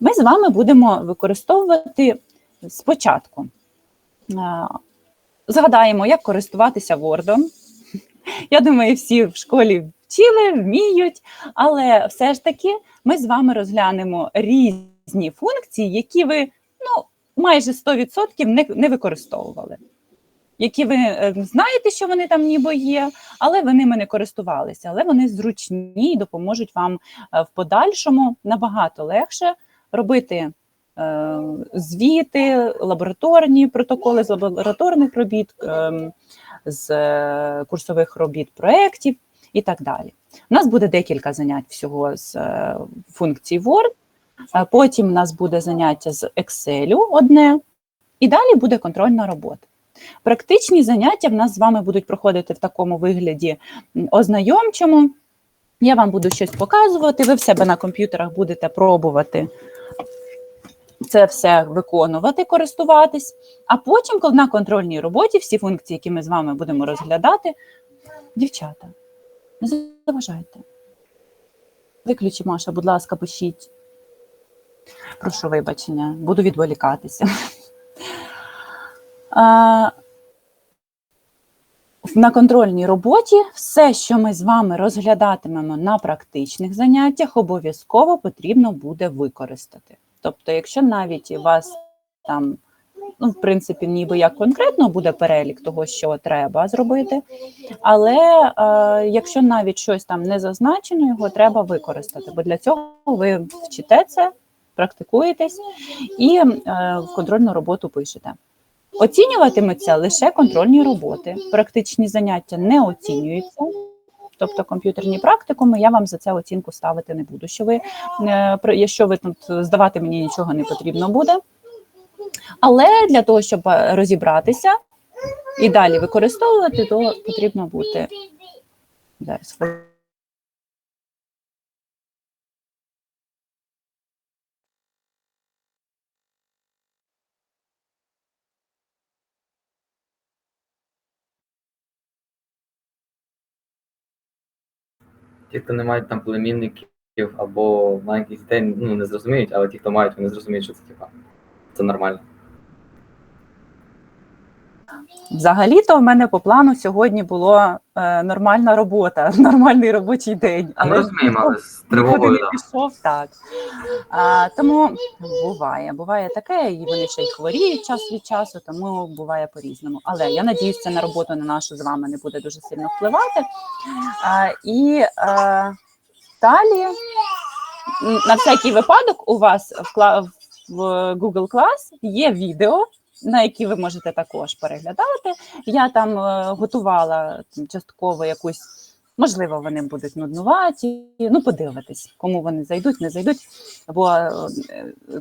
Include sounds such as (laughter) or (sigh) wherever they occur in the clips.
Ми з вами будемо використовувати спочатку. е, Згадаємо, як користуватися Word. Я думаю, всі в школі вчили, вміють, але все ж таки ми з вами розглянемо різні функції, які ви ну, майже 100% не, не використовували. Які ви е, знаєте, що вони там ніби є, але ви ними не користувалися. Але вони зручні і допоможуть вам е, в подальшому набагато легше робити е, звіти, лабораторні протоколи з лабораторних робіт, е, з е, курсових робіт проєктів і так далі. У нас буде декілька занять всього з функцій Word, потім у нас буде заняття з Excel одне, і далі буде контрольна робота. Практичні заняття в нас з вами будуть проходити в такому вигляді ознайомчому. Я вам буду щось показувати, ви в себе на комп'ютерах будете пробувати це все виконувати, користуватись. А потім, коли на контрольній роботі, всі функції, які ми з вами будемо розглядати, дівчата, не заважайте. Виключи, Маша, будь ласка, пишіть. Прошу вибачення, буду відволікатися. (laughs) На контрольній роботі все, що ми з вами розглядатимемо на практичних заняттях, обов'язково потрібно буде використати. Тобто, якщо навіть у вас там, ну, в принципі, ніби як конкретно буде перелік того, що треба зробити, але е, якщо навіть щось там не зазначено, його треба використати, бо для цього ви вчите це, практикуєтесь і е, контрольну роботу пишете. Оцінюватимуться лише контрольні роботи, практичні заняття не оцінюються. Тобто комп'ютерні практикуми, я вам за це оцінку ставити не буду. Що ви, е, якщо ви тут здавати мені нічого не потрібно буде. Але для того, щоб е, розібратися і далі використовувати, то потрібно бути зараз. Ті, хто не мають там племінників або маленьких дітей, ну не зрозуміють, але ті, хто мають, вони зрозуміють, що це типа. Це нормально. Взагалі-то в мене по плану сьогодні була е, нормальна робота, (laughs) нормальний робочий день. А ми розуміємо, але з тривогою. да. пішов так. А, тому буває, буває таке, і вони ще й хворіють час від часу, тому буває по-різному. Але я надіюсь, це на роботу на нашу з вами не буде дуже сильно впливати. А, і а, далі, на всякий випадок, у вас в, в Google Class є відео. На які ви можете також переглядати. Я там е, готувала частково якусь Можливо, вони будуть нуднуваті. Ну, подивитись, кому вони зайдуть, не зайдуть. Бо е,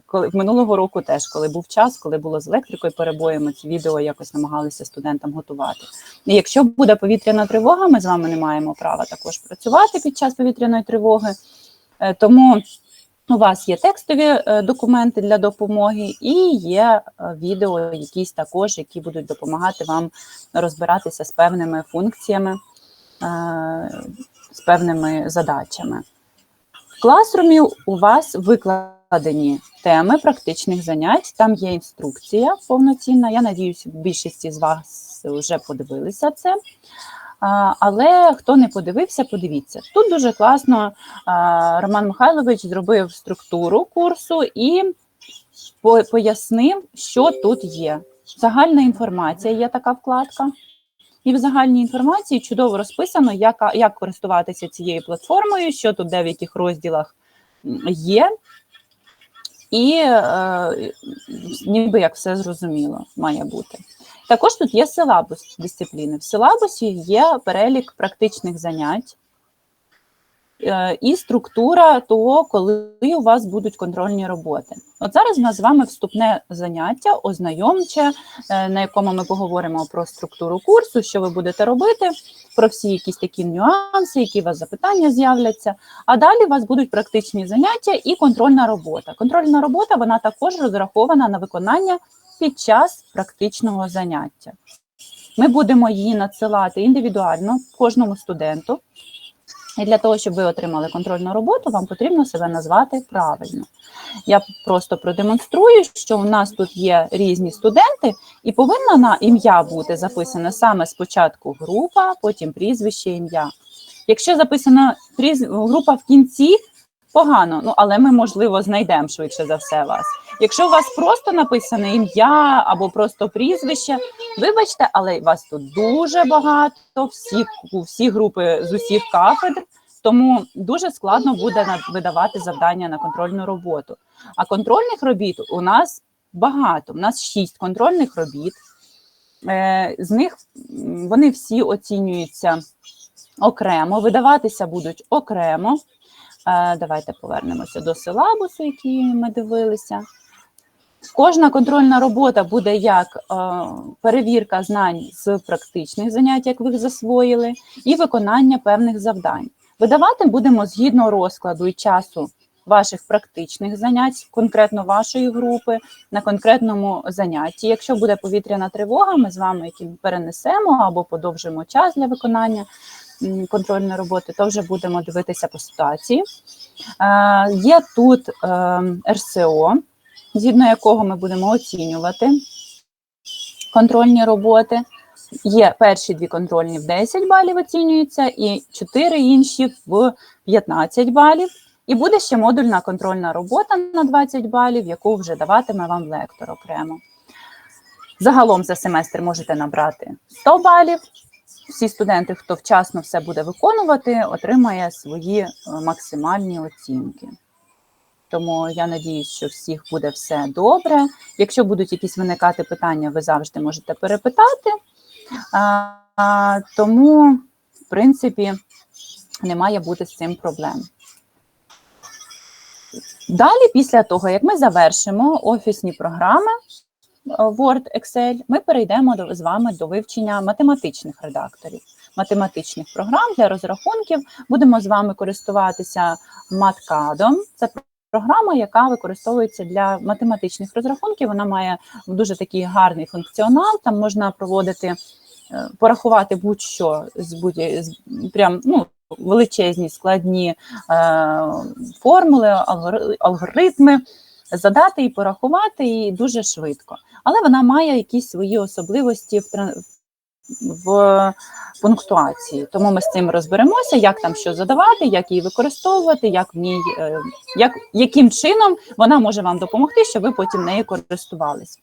коли минулого року теж, коли був час, коли було з електрикою перебоями, ці відео якось намагалися студентам готувати. І якщо буде повітряна тривога, ми з вами не маємо права також працювати під час повітряної тривоги. Е, Тому у вас є текстові е, документи для допомоги, і є е, відео, якісь також, які будуть допомагати вам розбиратися з певними функціями е, з певними задачами. В класрумі у вас викладені теми практичних занять, там є інструкція повноцінна. Я надіюся, більшість з вас вже подивилися це. Але хто не подивився, подивіться. Тут дуже класно Роман Михайлович зробив структуру курсу і пояснив, що тут є. Загальна інформація є така вкладка. І в загальній інформації чудово розписано, як, як користуватися цією платформою, що тут де в яких розділах є. І е, ніби як все зрозуміло має бути. Також тут є силабус дисципліни. В силабусі є перелік практичних занять е, і структура того, коли у вас будуть контрольні роботи. От зараз у нас з вами вступне заняття, ознайомче, е, на якому ми поговоримо про структуру курсу, що ви будете робити, про всі якісь такі нюанси, які у вас запитання з'являться. А далі у вас будуть практичні заняття і контрольна робота. Контрольна робота вона також розрахована на виконання під час практичного заняття. Ми будемо її надсилати індивідуально кожному студенту. І для того, щоб ви отримали контрольну роботу, вам потрібно себе назвати правильно. Я просто продемонструю, що у нас тут є різні студенти, і повинна на ім'я бути записана саме спочатку група, потім прізвище, ім'я. Якщо записана група в кінці, погано, ну але ми, можливо, знайдемо швидше за все вас. Якщо у вас просто написане ім'я або просто прізвище, вибачте, але вас тут дуже багато, всі, всі групи з усіх кафедр, тому дуже складно буде видавати завдання на контрольну роботу. А контрольних робіт у нас багато. У нас шість контрольних робіт. Е, З них вони всі оцінюються окремо, видаватися будуть окремо. Е, Давайте повернемося до силабусу, який ми дивилися. Кожна контрольна робота буде як е, перевірка знань з практичних занять, як ви їх засвоїли, і виконання певних завдань. Видавати будемо згідно розкладу і часу ваших практичних занять, конкретно вашої групи, на конкретному занятті. Якщо буде повітряна тривога, ми з вами перенесемо або подовжимо час для виконання контрольної роботи, то вже будемо дивитися по ситуації. Е, Є тут е, РСО, згідно якого ми будемо оцінювати контрольні роботи. Є перші дві контрольні в 10 балів оцінюються, і чотири інші в 15 балів. І буде ще модульна контрольна робота на 20 балів, яку вже даватиме вам лектор окремо. Загалом за семестр можете набрати 100 балів. Всі студенти, хто вчасно все буде виконувати, отримає свої е, максимальні оцінки. Тому я надіюсь, що всіх буде все добре. Якщо будуть якісь виникати питання, ви завжди можете перепитати. А, тому, в принципі, не має бути з цим проблем. Далі, після того, як ми завершимо офісні програми Word, Excel, ми перейдемо до, з вами до вивчення математичних редакторів, математичних програм для розрахунків. Будемо з вами користуватися MatCAD. Це програма, яка використовується для математичних розрахунків. Вона має дуже такий гарний функціонал. Там можна проводити, е, порахувати будь-що з будь прям ну. Величезні складні е, формули, алгори- алгоритми задати і порахувати і дуже швидко. Але вона має якісь свої особливості в, в пунктуації. Тому ми з цим розберемося, як там що задавати, як її використовувати, як в ній, е, як, яким чином вона може вам допомогти, щоб ви потім нею користувались.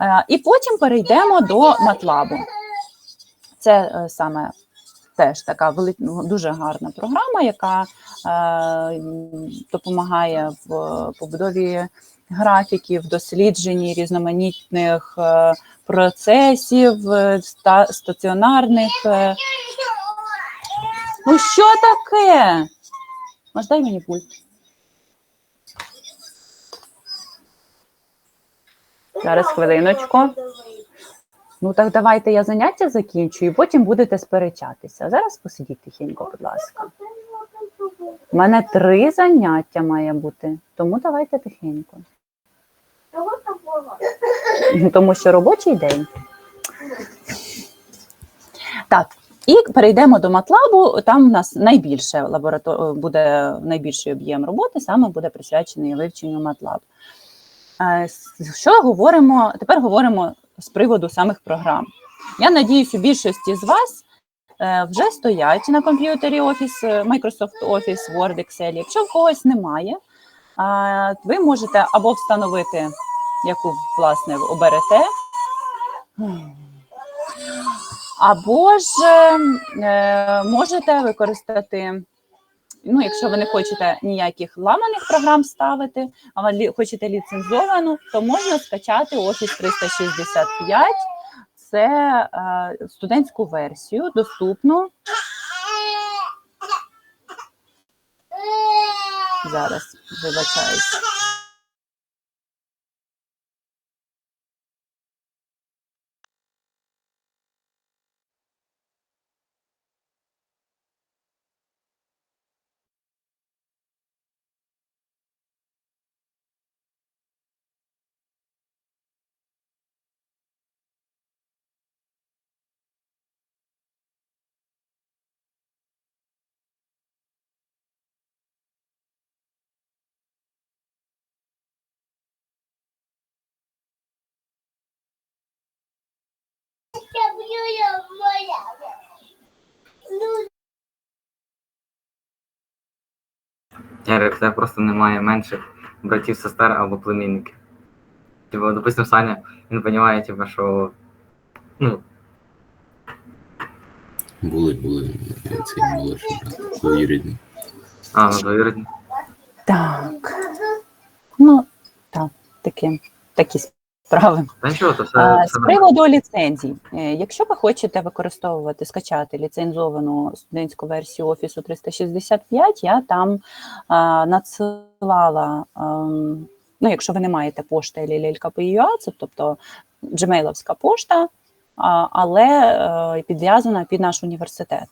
Е, І потім перейдемо до MATLAB. Це е, саме теж така ну, дуже гарна програма, яка е, допомагає в побудові графіків, дослідженні різноманітних е, процесів, е, ста... стаціонарних. е. Ну що таке? Маш, дай мені пульт. Зараз хвилиночку. Ну так давайте я заняття закінчу, і потім будете сперечатися. Зараз посидіть тихенько, будь ласка. У мене три заняття має бути, тому давайте тихенько. Тому що робочий день. Так, і перейдемо до матлабу. Там у нас найбільше лаборато... буде найбільший об'єм роботи, саме буде присвячений вивченню матлаб. Е, Що говоримо? Тепер говоримо з приводу самих програм. Я надіюсь, у більшості з вас е, вже стоять на комп'ютері Office, е, Microsoft Office, Word, Excel. Якщо в когось немає, ви можете або встановити, яку власне оберете, або ж е, можете використати. Ну, якщо ви не хочете ніяких ламаних програм ставити, а ви хочете ліцензовану, то можна скачати Office 365. Це е, студентську версію, доступну. Зараз вибачаюсь. Ярик, в тебе просто немає менших братів, сестер або племінників. Типу, допустим, Саня, він розуміє, типу, що. Ну, Були, були цей молодший брат, двоюрідний. а, ну, довірені. Так. Ну, так, такі, такі справи. Та нічого, то все. А, все З приводу ліцензій, Е, якщо ви хочете використовувати, скачати ліцензовану студентську версію Офісу 365, я там а, надсилала, ем, ну, якщо ви не маєте пошти LLL.KPUA, це тобто джемейловська пошта, а, але е, підв'язана під наш університет.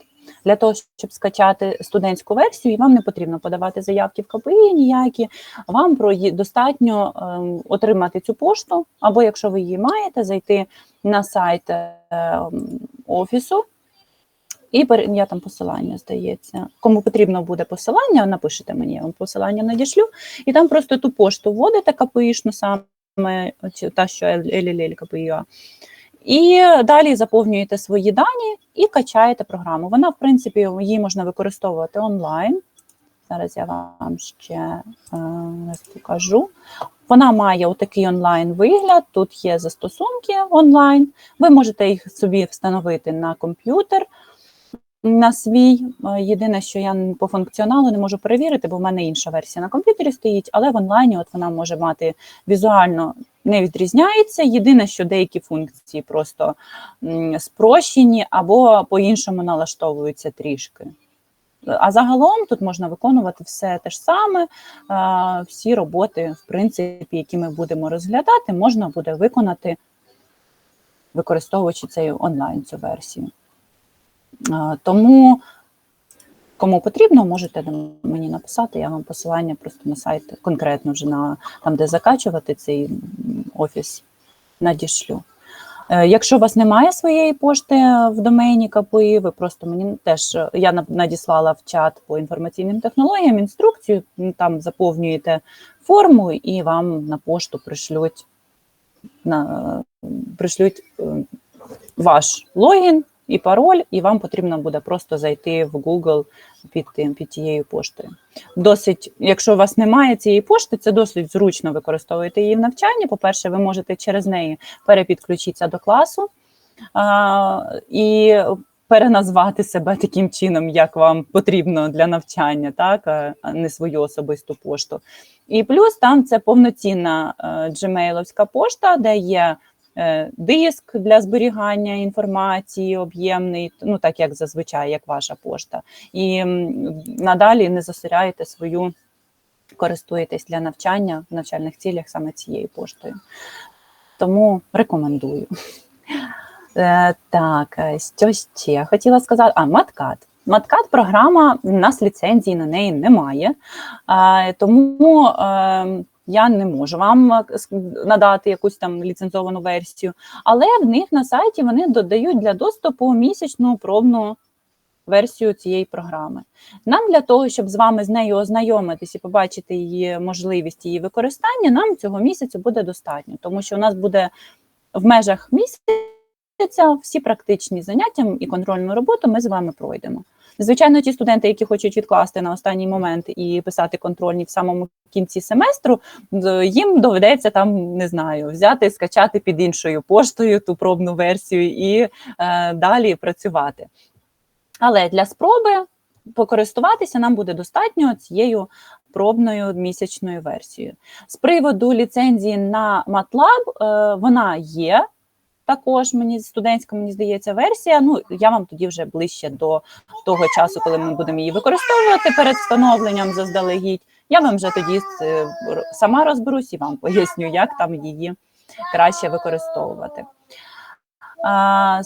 Для того, щоб скачати студентську версію, і вам не потрібно подавати заявки в КПІ ніякі, вам про достатньо ем, отримати цю пошту, або якщо ви її маєте, зайти на сайт ем, офісу. І я там посилання здається. Кому потрібно буде посилання, напишете мені, я вам посилання надішлю, і там просто ту пошту вводите КПІшну саме та, що LLL КПІА. І далі заповнюєте свої дані і качаєте програму. Вона, в принципі, її можна використовувати онлайн. Зараз я вам ще е, раз покажу. Вона має отакий онлайн вигляд. Тут є застосунки онлайн. Ви можете їх собі встановити на комп'ютер. На свій Е, єдине, що я по функціоналу не можу перевірити, бо в мене інша версія на комп'ютері стоїть, але в онлайні от вона може мати візуально не відрізняється. Єдине, що деякі функції просто спрощені або по-іншому налаштовуються трішки. А загалом тут можна виконувати все те ж саме. Всі роботи, в принципі, які ми будемо розглядати, можна буде виконати, використовуючи цей онлайн цю версію. А, Тому, кому потрібно, можете мені написати. Я вам посилання просто на сайт, конкретно вже на там, де закачувати цей офіс, надішлю. Е, Якщо у вас немає своєї пошти в домені КПІ, ви просто мені теж е, я надіслала в чат по інформаційним технологіям інструкцію, там заповнюєте форму і вам на пошту пришлють, на, е, пришлють е, ваш логін і пароль, і вам потрібно буде просто зайти в Google під, тим- під тією поштою. Досить, якщо у вас немає цієї пошти, це досить зручно використовуєте її в навчанні. По-перше, ви можете через неї перепідключитися до класу а, і переназвати себе таким чином, як вам потрібно для навчання, так, а не свою особисту пошту. І плюс там це повноцінна е, джемейловська пошта, де є диск для зберігання інформації, об'ємний, ну так як зазвичай, як ваша пошта. І надалі не засиряєте свою, користуєтесь для навчання в навчальних цілях саме цією поштою. Тому рекомендую. Е, Так, е, що ще хотіла сказати? А, Маткат. Маткат програма, у нас ліцензії на неї немає, тому е, я не можу вам е, надати якусь там ліцензовану версію, але в них на сайті вони додають для доступу місячну пробну версію цієї програми. Нам для того, щоб з вами з нею ознайомитись і побачити її можливість її використання, нам цього місяцю буде достатньо, тому що у нас буде в межах місяця всі практичні заняття і контрольну роботу ми з вами пройдемо. Звичайно, ті студенти, які хочуть відкласти на останній момент і писати контрольні в самому кінці семестру, їм доведеться там не знаю, взяти, скачати під іншою поштою ту пробну версію і е, далі працювати. Але для спроби покористуватися нам буде достатньо цією пробною місячною версією. З приводу ліцензії на MATLAB, е, вона є. Також мені студентська, мені здається, версія. Ну я вам тоді вже ближче до того часу, коли ми будемо її використовувати перед встановленням заздалегідь. Я вам вже тоді е, сама розберусь і вам поясню, як там її краще використовувати. А,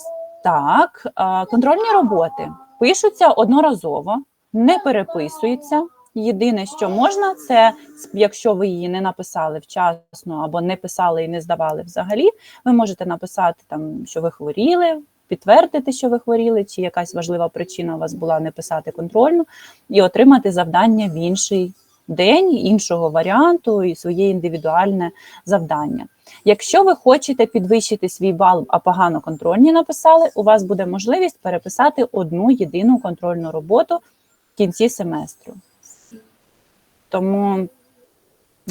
так, контрольні роботи пишуться одноразово, не переписуються. Єдине, що можна, це якщо ви її не написали вчасно або не писали і не здавали взагалі, ви можете написати там, що ви хворіли, підтвердити, що ви хворіли, чи якась важлива причина у вас була не писати контрольну, і отримати завдання в інший день іншого варіанту і своє індивідуальне завдання. Якщо ви хочете підвищити свій бал, а погано контрольні написали, у вас буде можливість переписати одну єдину контрольну роботу в кінці семестру. Тому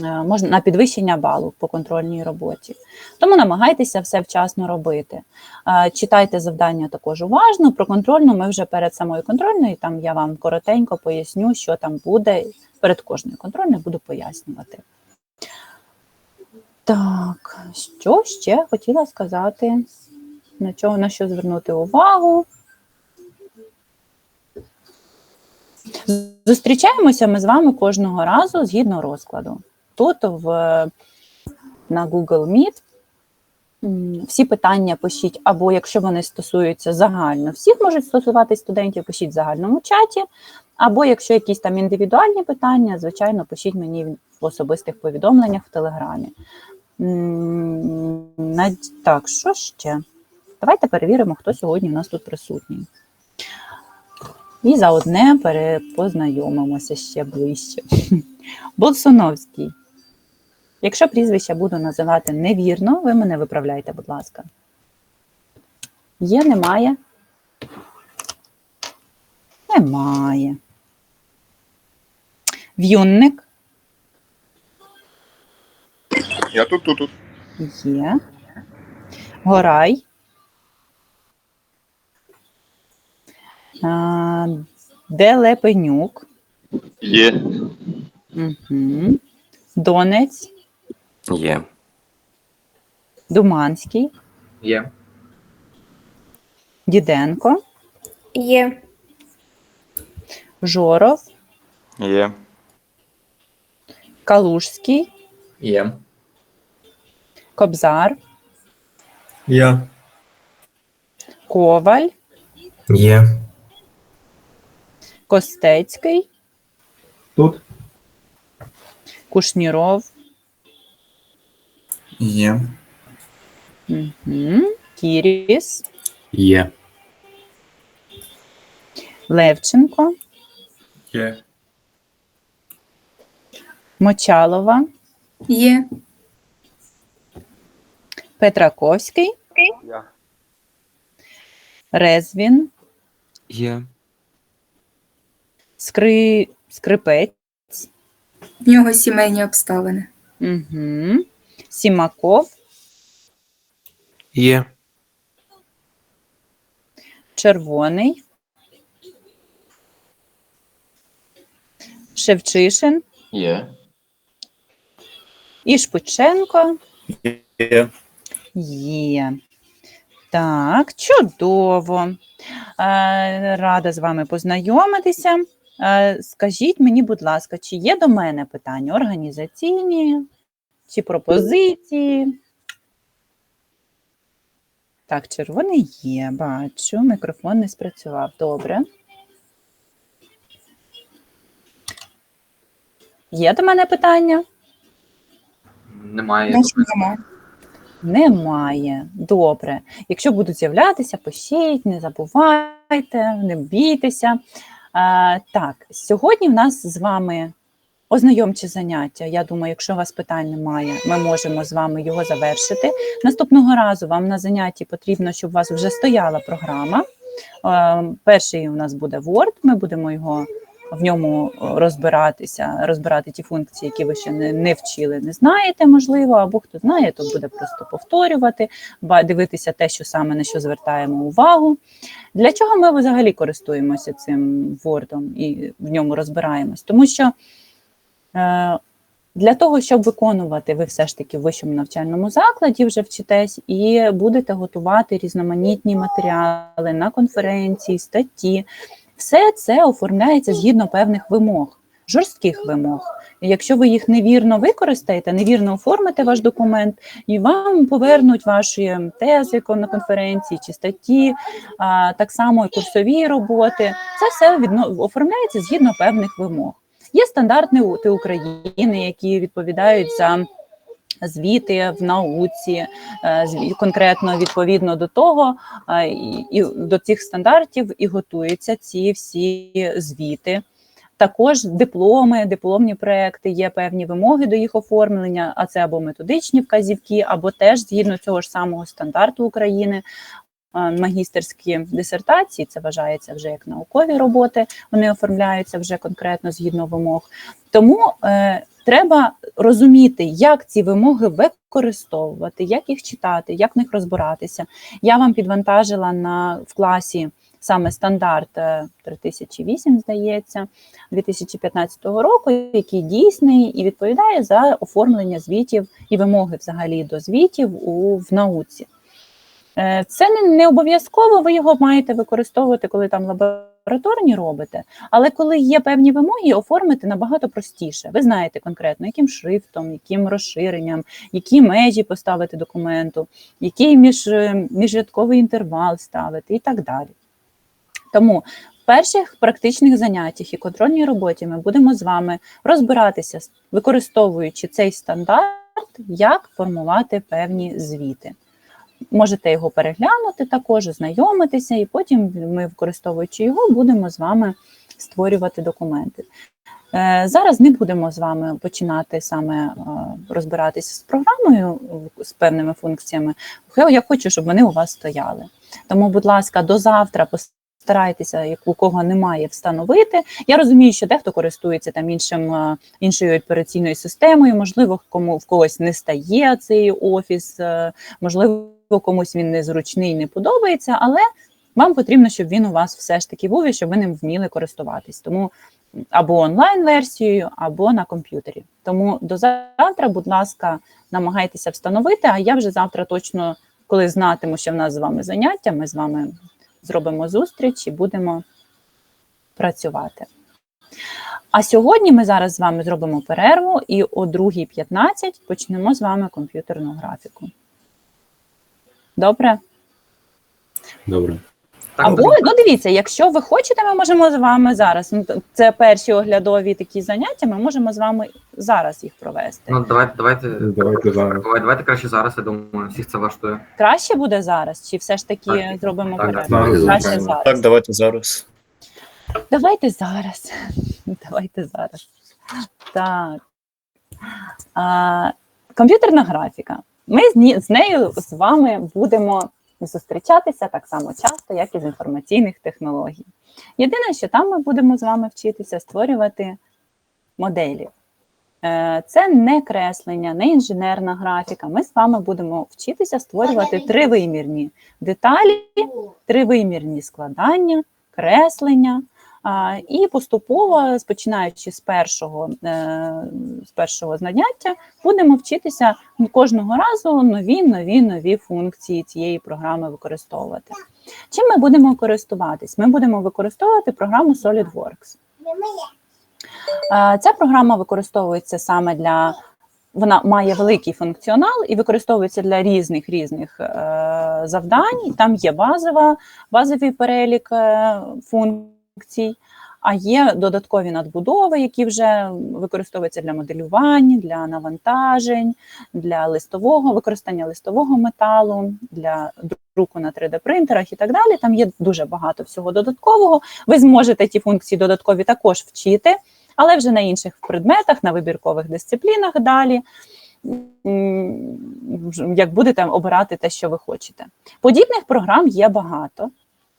е, можна на підвищення балу по контрольній роботі. Тому намагайтеся все вчасно робити. Е, Читайте завдання також уважно. Про контрольну ми вже перед самою контрольною. Там я вам коротенько поясню, що там буде. Перед кожною контрольною буду пояснювати. Так, що ще хотіла сказати? На чого на що звернути увагу? Зустрічаємося ми з вами кожного разу згідно розкладу. Тут в, на Google Meet всі питання пишіть, або якщо вони стосуються загально, всіх можуть стосуватись студентів, пишіть в загальному чаті, або якщо якісь там індивідуальні питання, звичайно, пишіть мені в особистих повідомленнях в Телеграмі. Так, що ще? Давайте перевіримо, хто сьогодні у нас тут присутній. І за одне познайомимося ще ближче. (laughs) Болсуновський. Якщо прізвище буду називати невірно, ви мене виправляйте, будь ласка. Є, немає? Немає. В'юнник Я тут, тут, тут. є. Горай. А, Делепенюк. Є. Угу. Донець. Є. Думанський. Є. Діденко. Є. Жоров. Є. Калужський. Є. Кобзар. Я. Коваль. Є. Костецький. Тут. Кушніров. Є. Угу. Кіріс. Є. Левченко. Є. Мочалова. Є. Петраковський. Резвін. Є. Скри... Скрипець. В нього сімейні обставини. Угу. Сімаков. Є. Червоний. Шевчишин. Є. Ішпученко. Є. Є. Так, чудово. Е, Рада з вами познайомитися. Е, Скажіть мені, будь ласка, чи є до мене питання організаційні чи пропозиції? Так, червоний є, бачу. Мікрофон не спрацював. Добре. Є до мене питання? Немає. Немає. Добре. Якщо будуть з'являтися, пишіть, не забувайте, не бійтеся. Так, сьогодні в нас з вами ознайомче заняття. Я думаю, якщо у вас питань немає, ми можемо з вами його завершити. Наступного разу вам на занятті потрібно, щоб у вас вже стояла програма. Е, Перший у нас буде Word, ми будемо його в ньому розбиратися, розбирати ті функції, які ви ще не, не вчили, не знаєте, можливо, або хто знає, то буде просто повторювати, дивитися те, що саме на що звертаємо увагу. Для чого ми взагалі користуємося цим Word і в ньому розбираємось? Тому що е, для того, щоб виконувати, ви все ж таки в вищому навчальному закладі вже вчитесь і будете готувати різноманітні матеріали на конференції, статті. Все це оформляється згідно певних вимог, жорстких вимог. Якщо ви їх невірно використаєте, невірно оформите ваш документ, і вам повернуть ваші тези на конференції чи статті, а, так само і курсові роботи. Це все відно, оформляється згідно певних вимог. Є стандарти у- України, які відповідають за звіти в науці, е, конкретно відповідно до того, е, і, до цих стандартів і готуються ці всі звіти. також дипломи, дипломні проекти, є певні вимоги до їх оформлення, а це або методичні вказівки, або теж згідно цього ж самого стандарту України. е, Магістерські дисертації, це вважається вже як наукові роботи, вони оформляються вже конкретно згідно вимог. Тому треба розуміти, як ці вимоги використовувати, як їх читати, як в них розбиратися. Я вам підвантажила на в класі саме стандарт е, 3008, здається, 2015 року, який дійсний і відповідає за оформлення звітів і вимоги взагалі до звітів у в науці. Е, Це не, обов'язково, ви його маєте використовувати, коли там лабораторні робите, але коли є певні вимоги, оформити набагато простіше. Ви знаєте конкретно, яким шрифтом, яким розширенням, які межі поставити документу, який між, е, міжрядковий інтервал ставити і так далі. Тому в перших практичних заняттях і контрольній роботі ми будемо з вами розбиратися, використовуючи цей стандарт, як формувати певні звіти. Можете його переглянути також, ознайомитися, і потім ми, використовуючи його, будемо з вами створювати документи. Е, Зараз не будемо з вами починати саме е, розбиратися з програмою з певними функціями. Я хочу, щоб вони у вас стояли. Тому, будь ласка, до завтра постарайтеся, як у кого немає, встановити. Я розумію, що дехто користується там іншим, е, іншою операційною системою, можливо, кому в когось не стає цей офіс, можливо, комусь він незручний, не подобається, але вам потрібно, щоб він у вас все ж таки був і щоб ви ним вміли користуватись. Тому або онлайн-версією, або на комп'ютері. Тому до завтра, будь ласка, намагайтеся встановити. А я вже завтра точно, коли знатиму, що в нас з вами заняття, ми з вами зробимо зустріч і будемо працювати. А сьогодні ми зараз з вами зробимо перерву і о 2.15 почнемо з вами комп'ютерну графіку. Добре? Добре. Або ну дивіться, якщо ви хочете, ми можемо з вами зараз. Ну, це перші оглядові такі заняття. Ми можемо з вами зараз їх провести. Ну, давайте, давайте, Давайте зараз. Давай- давайте краще зараз, я думаю, всіх це влаштує. Краще буде зараз, чи все ж таки Так, зробимо так, перерву? зараз, Краще зараз. зараз. Так, давайте зараз. Давайте зараз. (laughs) Давайте зараз. Так. А, комп'ютерна графіка. Ми з, нею з вами будемо зустрічатися так само часто, як і з інформаційних технологій. Єдине, що там ми будемо з вами вчитися створювати моделі. Е, Це не креслення, не інженерна графіка. Ми з вами будемо вчитися створювати тривимірні деталі, тривимірні складання, креслення. І поступово, починаючи з першого, е, з першого заняття, будемо вчитися кожного разу нові, нові, нові функції цієї програми використовувати. Чим ми будемо користуватись? Ми будемо використовувати програму SolidWorks. Ця програма використовується саме для вона має великий функціонал і використовується для різних різних е, завдань. Там є базова, базовий перелік е, функцій, а є додаткові надбудови, які вже використовуються для моделювання, для навантажень, для листового використання листового металу, для друку на 3D-принтерах і так далі. Там є дуже багато всього додаткового. Ви зможете ті функції додаткові також вчити, але вже на інших предметах, на вибіркових дисциплінах далі. Як будете обирати те, що ви хочете. Подібних програм є багато.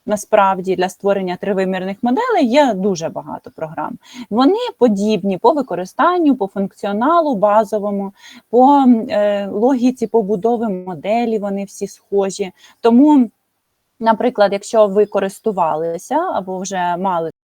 Насправді для створення тривимірних моделей є дуже багато програм. Вони подібні по використанню, по функціоналу базовому, по е, логіці побудови моделі. Вони всі схожі. Тому, наприклад, якщо ви користувалися або вже мали